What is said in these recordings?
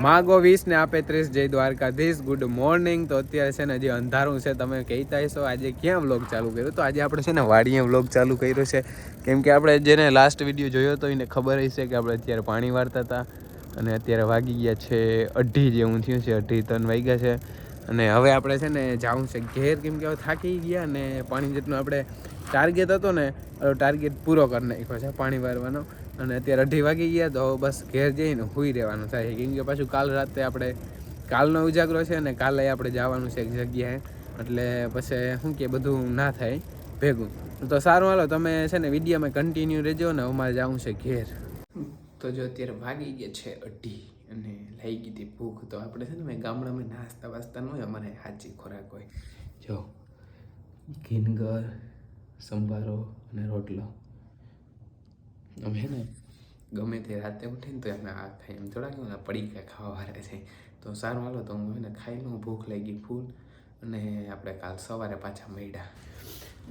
માગો વીસ ને આપે ત્રીસ જય દ્વારકાધીશ. ગુડ મોર્નિંગ તો અત્યારે છે ને હજી અંધારું છે. તમે કહેતા હશો, આજે ક્યાં વ્લોગ ચાલુ કર્યો? તો આજે આપણે છે ને વાડીએ વ્લોગ ચાલુ કર્યો છે. કેમ કે આપણે જેને લાસ્ટ વીડિયો જોયો હતો, એને ખબર હશે કે આપણે અત્યારે પાણી વાળતા હતા. અને અત્યારે વાગી ગયા છે અઢી જેવું થયું છે, અઢી ત્રણ વાગ્યા છે. અને હવે આપણે છે ને જવું છે ઘેર. કેમ કે હવે થાકી ગયા ને પાણી જેટલું આપણે ટાર્ગેટ હતો ને ટાર્ગેટ પૂરો કરી નાખ્યો છે પાણી વારવાનો. અને અત્યારે અઢી વાગી ગયા, તો બસ ઘેર જઈને હુઈ રહેવાનું થાય કેમ કે પાછું કાલ રાતે આપણે, કાલનો ઉજાગરો છે ને, કાલે આપણે જવાનું છે એક જગ્યાએ. એટલે પછી શું કે બધું ના થાય, ભેગું. તો સારું, હાલો, તમે છે ને વિડીયોમાં કન્ટિન્યુ રહેજો ને, અમારે જવું છે ઘેર. તો જો અત્યારે વાગી ગયા છે અઢી અને લઈ ગઈ હતી ભૂખ, તો આપણે છે ને ગામડામાં નાસ્તા વાસ્તા ન હોય, અમારે સાચી ખોરાક હોય. જો, ઘીનગર સંભારો અને રોટલો. અમે ને ગમે તે રાતે ઉઠીને તો અમે આ ખાઈ એમ થોડા કેવું પડીકા ખાવા વાળા છે. તો સારું હાલો, તો હું એને ખાઈ લઉં, ભૂખ લાગી ફૂલ અને આપણે કાલ સવારે પાછા મળ્યા.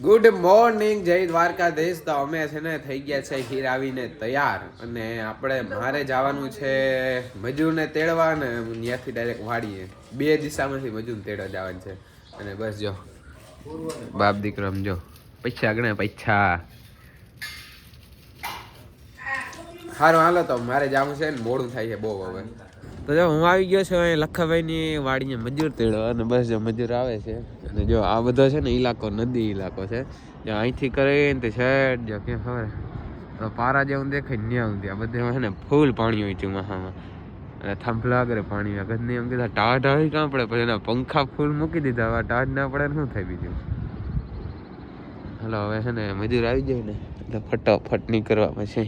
ગુડ મોર્નિંગ જય દ્વારકાધીશ. તો અમે છે ને થઈ ગયા છે હીર આવીને તૈયાર અને આપણે મારે જવાનું છે મજૂરને તેડવા ને ત્યાંથી ડાયરેક્ટ વાળીએ. બે દિશામાંથી મજૂરને તેડવા જવાનું છે. અને બસ જો, બાપ દીકરો આમ જો પૈસા ગણે પૈસા. સારું હાલો તો મારે જવું છે ને મોડું થાય છે બહુ હવે. તો જો હું આવી ગયો છું અહીં લખાભાઈની વાડીએ મજૂર તેડવા અને બસ જો મજૂર આવે છે. અને જો આ બધો છે ને ઇલાકો નદી ઇલાકો છે. જો અહીંથી કરીને તે શેડ જો કે ખબર? તો પારા જેવું દેખાય ન્યા ત્યાં સુધી. આ બધે છે ને ફૂલ પાણી હોય ચોમાસામાં અને થાંભલા કરે પાણી ગંદની એમ કીધા ટાઢ આવી કાં પડે. પછી એના પંખા ફૂલ મૂકી દીધા. હવે ટાઢ ના પડે શું થાય બીજું? હલો હવે છે ને મજૂર આવી જાય ને એટલે ફટાફટ નીકળવા પછી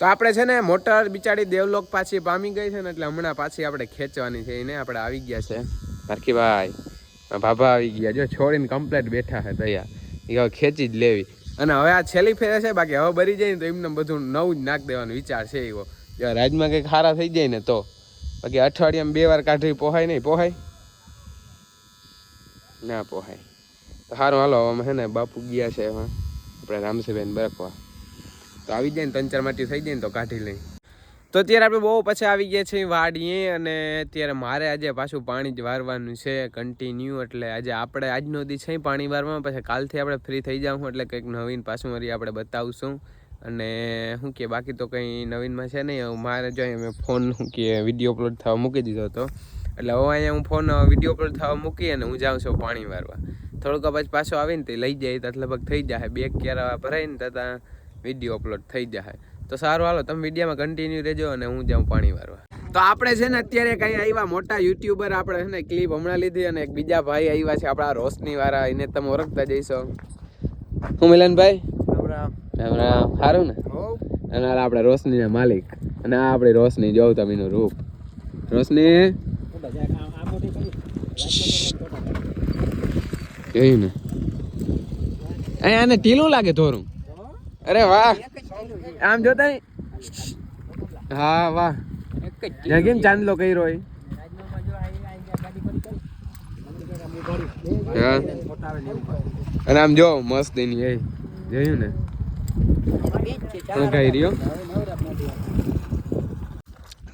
તો આપણે છે ને મોટર બિચારી દેવલોક પાછી પામી ગઈ છે ને એટલે હમણાં પાછી આપણે ખેંચવાની છે એને આપણે આવી ગયા છે. પારખીભાઈ ભાભા આવી ગયા જો છોડીને કમ્પ્લેટ બેઠા છે તૈયાર. એ હવે ખેંચી જ લેવી. અને હવે આ છેલ્લી ફેરે છે બાકી હવે ભરી જાય ને તો એમને બધું નવું જ નાખ દેવાનો વિચાર છે એવો. જો રાજમાં કંઈક ખારા થઈ જાય ને તો. બાકી અઠવાડિયામાં બે વાર કાઢી પોહાય નહીં પોહાય? ના પોહાય. સારું હાલો, આમાં છે ને બાપુ ગયા છે હા આપણે રામસીબેન બરકવા. તો આવી જાય ને, ત્રણ ચાર માટી થઈ જાય ને તો કાઢી લઈ. તો અત્યારે આપણે બહુ પછી આવી ગયા છીએ વાડીએ અને અત્યારે મારે આજે પાછું પાણી જ વારવાનું છે કન્ટિન્યુ એટલે આજે આપણે આજનો દી છે પાણી વારવામાં. પછી કાલથી આપણે ફ્રી થઈ જાઉં એટલે કંઈક નવીન પાછું વળી આપણે બતાવશું. અને શું કે, બાકી તો કંઈ નવીનમાં છે નહીં. મારે જો મેં ફોન શું કે વીડિયો અપલોડ થવા મૂકી દીધો હતો. એટલે હવે અહીંયા હું ફોન વીડિયો અપલોડ થવા મૂકી અને હું જાઉં છું પાણી વારવા. થોડુંક પછી પાછો આવીને તે લઈ જાય તો લગભગ થઈ જાય. બે ક્યારે ભરાઈને ત્યાં વીડિયો અપલોડ થઈ જાય. તો સારું હાલો તમે વિડીયોમાં કન્ટિન્યુ રહેજો અને હું જાઉં પાણી વારવા. તો આપણે છે ને અત્યારે કઈ આવ્યા મોટા યુટ્યુબર આપણે છે ને ક્લિપ હમણાં લીધી અને એક બીજા ભાઈ આવ્યા છે આપણા રોશની વાળા એને તમે ઓળખતા જઈશો હું મિલનભાઈ? રામ રામ સારું ને? અને આપણે રોશનીના માલિક. અને આ આપણી રોશની જોઉં તમે એનું રૂપ. રોશની? જોયું ને? અહીંયા આને ટીલું લાગે થોડું અરે વાહ. આમ જોતા હા વાહ. કેમ ચાંદલો કર્યો રોય અને આમ જો મસ્ત એની એ. જોયું ને? કહી રહ્યો?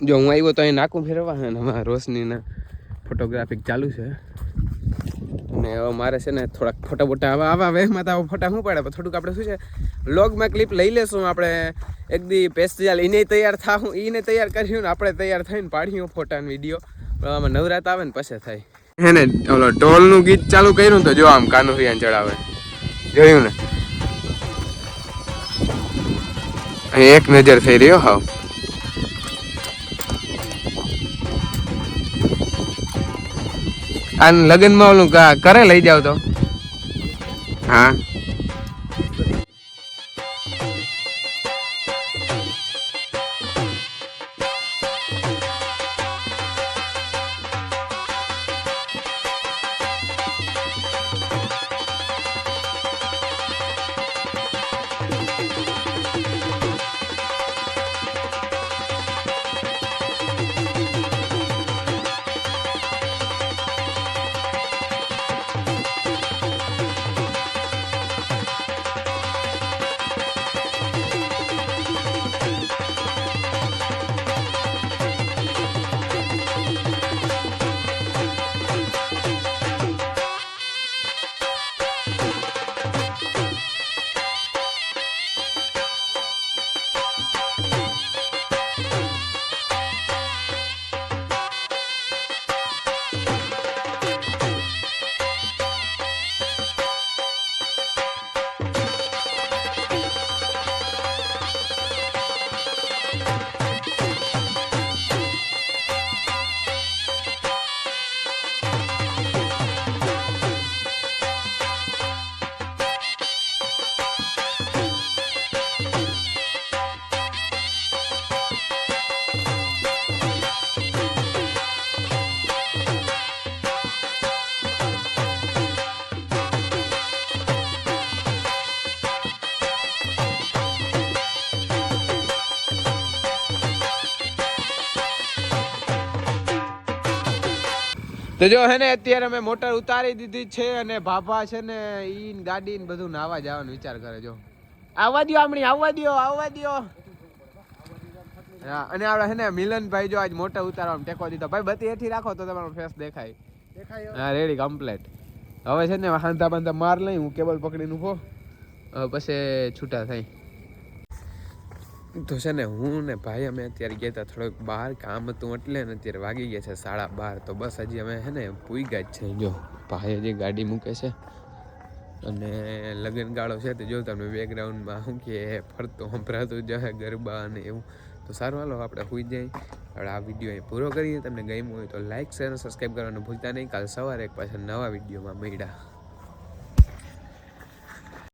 જો હું આવ્યો તો અહીં નાકું ફેરવા અને રોશનીના ફોટોગ્રાફિક ચાલુ છે. અને હવે મારે છે ને થોડાક ફોટા બોટા આવા આવા વેહમાં તો આવા ફોટા શું પડે થોડુંક આપણે શું છે લોગમાં ક્લિપ લઈ લેશું, આપણે એક દી પેસ્ટિયલ એને તૈયાર થાવું એને તૈયાર કર્યું ને આપણે તૈયાર થઈને પાડ્યું ફોટા વીડિયો આમાં નવરાત આવે ને પછી થાય. હે ને, ઓલો ઢોલનું ગીત ચાલુ કર્યું તો જો આમ કાનુરિયાન ચડાવે. જોયું ને? એક નજર થઈ રહ્યો હાવ. આ લગ્નમાં ઓલું કરે લઈ જાવ તો. હા. તો જો હે ને અત્યારે અમે મોટર ઉતારી દીધી છે અને ભાભા છે ને ઈ ગાડી ને બધું નાવા જવાનો વિચાર કરે જો. આવવા દ્યો આમણી આવવા દ્યો આવવા દ્યો. હા અને આપણે હે ને મિલનભાઈ જો આજ મોટર ઉતારવામાં ટેકો દીધો. ભાઈ બધી એથી રાખો તો તમારો ફેસ દેખાય. દેખાય હા રેડી કમ્પ્લેટ હવે છે ને હાંધા બાંધા માર લઈ હું કેબલ પકડીને ઊભો પછી છૂટા થાય. તો છે ને, હું ને ભાઈ અમે અત્યારે ગયા હતા થોડોક બહાર, કામ હતું એટલે ને અત્યારે વાગી ગયા છે સાડા બાર. તો બસ હજી અમે છે ને પૂઈગા જ છે. જો ભાઈ હજી ગાડી મૂકે છે અને લગ્ન ગાળો છે તો જો તમે બેકગ્રાઉન્ડમાં શું કે ફરતો, સંભળાતું જશે ગરબા અને એવું, તો સારું હાલો, આપણે હોઈ જઈએ આપણે આ વીડિયો અહીં પૂરો કરીએ. તમને ગમ્યું હોય તો લાઇક શેર અને સબસ્ક્રાઈબ કરવાનું ભૂલતા નહીં. કાલ સવારે એક પાછા નવા વિડીયોમાં મળ્યા.